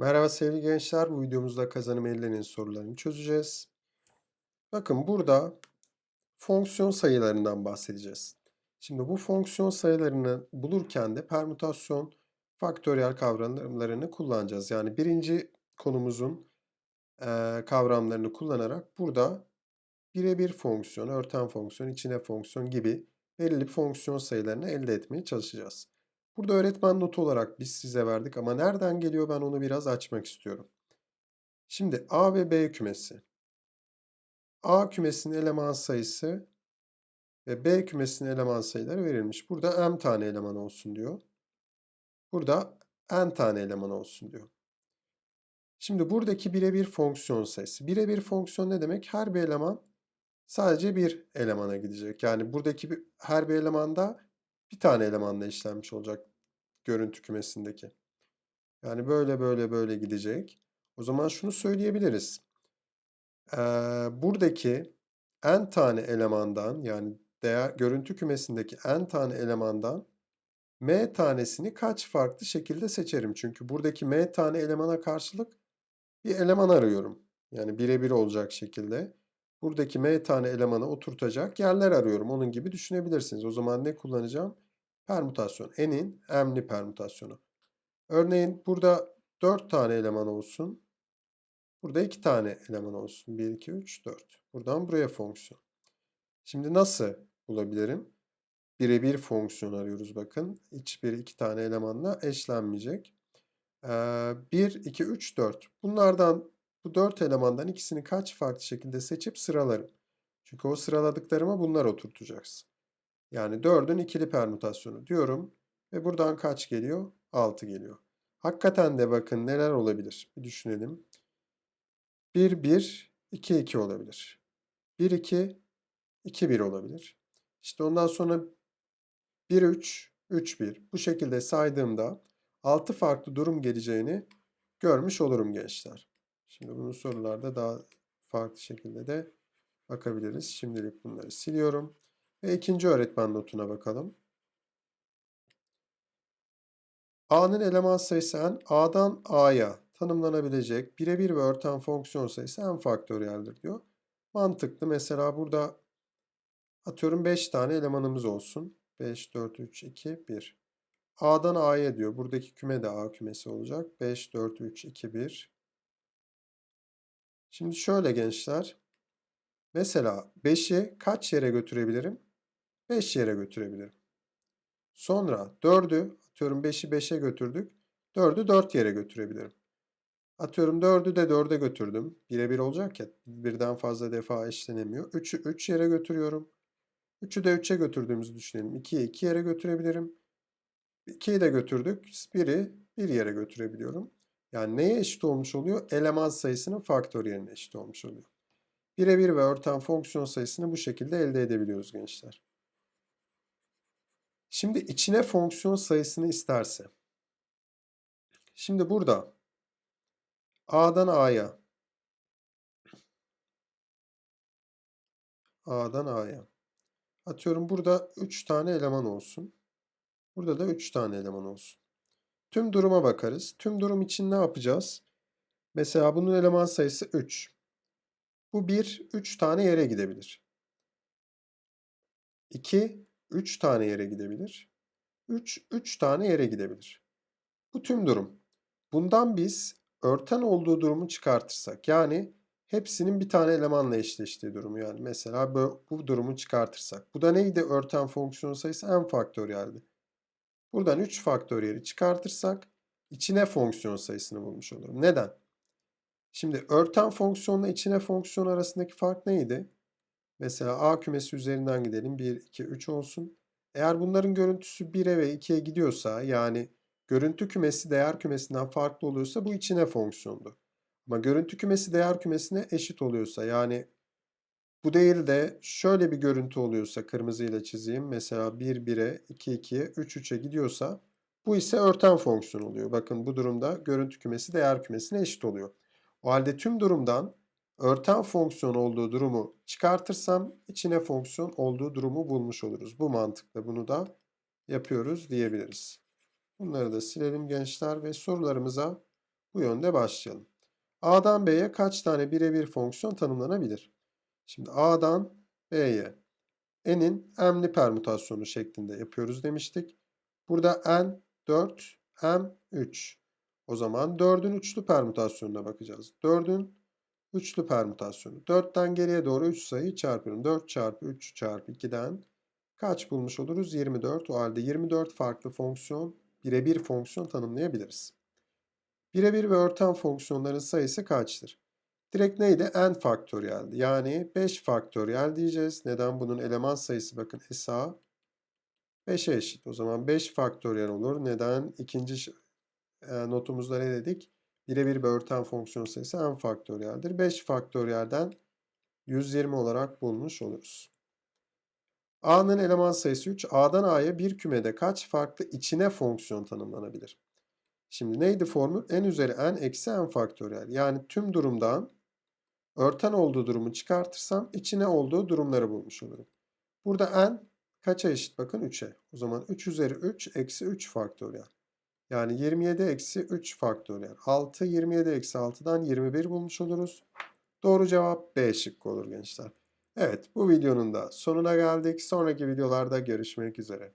Merhaba sevgili gençler. Bu videomuzda kazanım ellerinin sorularını çözeceğiz. Bakın burada fonksiyon sayılarından bahsedeceğiz. Şimdi bu fonksiyon sayılarını bulurken de permütasyon, faktöriyel kavramlarını kullanacağız. Yani birinci konumuzun eee, kavramlarını kullanarak burada birebir fonksiyon, örten fonksiyon, içine fonksiyon gibi belirli fonksiyon sayılarını elde etmeye çalışacağız. Burada öğretmen notu olarak biz size verdik ama nereden geliyor ben onu biraz açmak istiyorum. Şimdi A ve B kümesi. A kümesinin eleman sayısı ve B kümesinin eleman sayıları verilmiş. Burada m tane eleman olsun diyor. Burada n tane eleman olsun diyor. Şimdi buradaki birebir fonksiyon sayısı. Birebir fonksiyon ne demek? Her bir eleman sadece bir elemana gidecek. Yani buradaki her bir elemanda bir tane elemanla işlenmiş olacak görüntü kümesindeki. Yani böyle böyle böyle gidecek. O zaman şunu söyleyebiliriz. Ee, buradaki n tane elemandan yani değer görüntü kümesindeki n tane elemandan m tanesini kaç farklı şekilde seçerim? Çünkü buradaki m tane elemana karşılık bir eleman arıyorum. Yani birebir olacak şekilde. Buradaki m tane elemanı oturtacak yerler arıyorum. Onun gibi düşünebilirsiniz. O zaman ne kullanacağım? Permütasyon. N'in m'li permütasyonu. Örneğin burada 4 tane eleman olsun. Burada 2 tane eleman olsun. 1, 2, 3, 4. Buradan buraya fonksiyon. Şimdi nasıl bulabilirim? Birebir fonksiyon arıyoruz bakın. Hiçbir iki tane elemanla eşlenmeyecek. 1, 2, 3, 4. Bunlardan bu 4 elemandan ikisini kaç farklı şekilde seçip sıralarım. Çünkü o sıraladıklarıma bunlar oturtacaksın. Yani 4'ün ikili permütasyonu diyorum. Ve buradan kaç geliyor? 6 geliyor. Hakikaten de bakın neler olabilir. Bir düşünelim. 1, 1, 2, 2 olabilir. 1, 2, 2, 1 olabilir. İşte ondan sonra 1, 3, 3, 1. Bu şekilde saydığımda 6 farklı durum geleceğini görmüş olurum gençler. Şimdi bunun sorularda daha farklı şekilde de bakabiliriz. Şimdilik bunları siliyorum. Ve ikinci öğretmen notuna bakalım. A'nın eleman sayısı n, A'dan A'ya tanımlanabilecek birebir ve örten fonksiyon sayısı n faktöriyeldir diyor. Mantıklı. Mesela burada atıyorum 5 tane elemanımız olsun. 5, 4, 3, 2, 1. A'dan A'ya diyor. Buradaki küme de A kümesi olacak. 5, 4, 3, 2, 1. Şimdi şöyle gençler. Mesela 5'i kaç yere götürebilirim? 5 yere götürebilirim. Sonra 4'ü atıyorum 5'i 5'e götürdük. 4'ü 4 yere götürebilirim. Atıyorum 4'ü de 4'e götürdüm. Birebir olacak ya birden fazla defa eşlenemiyor. 3'ü 3 yere götürüyorum. 3'ü de 3'e götürdüğümüzü düşünelim. 2'yi 2 yere götürebilirim. 2'yi de götürdük. 1'i 1 yere götürebiliyorum. Yani neye eşit olmuş oluyor? Eleman sayısının faktöriyeline eşit olmuş oluyor. Birebir ve örten fonksiyon sayısını bu şekilde elde edebiliyoruz gençler. Şimdi içine fonksiyon sayısını isterse. Şimdi burada A'dan A'ya A'dan A'ya atıyorum burada 3 tane eleman olsun. Burada da 3 tane eleman olsun. Tüm duruma bakarız. Tüm durum için ne yapacağız? Mesela bunun eleman sayısı 3. Bu 1, 3 tane yere gidebilir. 2, 3 tane yere gidebilir. 3, 3 tane yere gidebilir. Bu tüm durum. Bundan biz örten olduğu durumu çıkartırsak yani hepsinin bir tane elemanla eşleştiği durumu yani mesela bu, bu durumu çıkartırsak. Bu da neydi örten fonksiyon sayısı n faktöriyeldi. Buradan 3 faktöriyeli çıkartırsak içine fonksiyon sayısını bulmuş olurum. Neden? Şimdi örten fonksiyonla içine fonksiyon arasındaki fark neydi? Mesela A kümesi üzerinden gidelim. 1, 2, 3 olsun. Eğer bunların görüntüsü 1'e ve 2'ye gidiyorsa yani görüntü kümesi değer kümesinden farklı oluyorsa bu içine fonksiyondu. Ama görüntü kümesi değer kümesine eşit oluyorsa yani bu değil de şöyle bir görüntü oluyorsa kırmızıyla çizeyim. Mesela 1 1'e, 2 2'ye, 3 3'e gidiyorsa bu ise örten fonksiyon oluyor. Bakın bu durumda görüntü kümesi değer kümesine eşit oluyor. O halde tüm durumdan örten fonksiyon olduğu durumu çıkartırsam içine fonksiyon olduğu durumu bulmuş oluruz. Bu mantıkla bunu da yapıyoruz diyebiliriz. Bunları da silelim gençler ve sorularımıza Bu yönde başlayalım. A'dan B'ye kaç tane birebir fonksiyon tanımlanabilir? Şimdi A'dan B'ye n'in m'li permütasyonu şeklinde yapıyoruz demiştik. Burada n 4, m 3. O zaman 4'ün üçlü permütasyonuna bakacağız. 4'ün üçlü permütasyonu. 4'ten geriye doğru 3 sayı çarpıyorum. 4 çarpı 3 çarpı 2'den kaç bulmuş oluruz? 24. O halde 24 farklı fonksiyon, birebir fonksiyon tanımlayabiliriz. Birebir ve örten fonksiyonların sayısı kaçtır? Direkt neydi? n faktöriyeldi. Yani 5 faktöriyel diyeceğiz. Neden? Bunun eleman sayısı bakın SA 5'e eşit. O zaman 5 faktöriyel olur. Neden? İkinci e, notumuzda ne dedik? Birebir ve örten fonksiyon sayısı n faktöriyeldir. 5 faktöriyelden 120 olarak bulmuş oluruz. A'nın eleman sayısı 3. A'dan A'ya bir kümede kaç farklı içine fonksiyon tanımlanabilir? Şimdi neydi formül? n üzeri n eksi n faktöriyel. Yani tüm durumdan örten olduğu durumu çıkartırsam içine olduğu durumları bulmuş olurum. Burada n kaça eşit? Bakın 3'e. O zaman 3 üzeri 3 eksi 3 faktöriyel. Yani 27 eksi 3 faktöriyel. 6, 27 eksi 6'dan 21 bulmuş oluruz. Doğru cevap B şıkkı olur gençler. Evet bu videonun da sonuna geldik. Sonraki videolarda görüşmek üzere.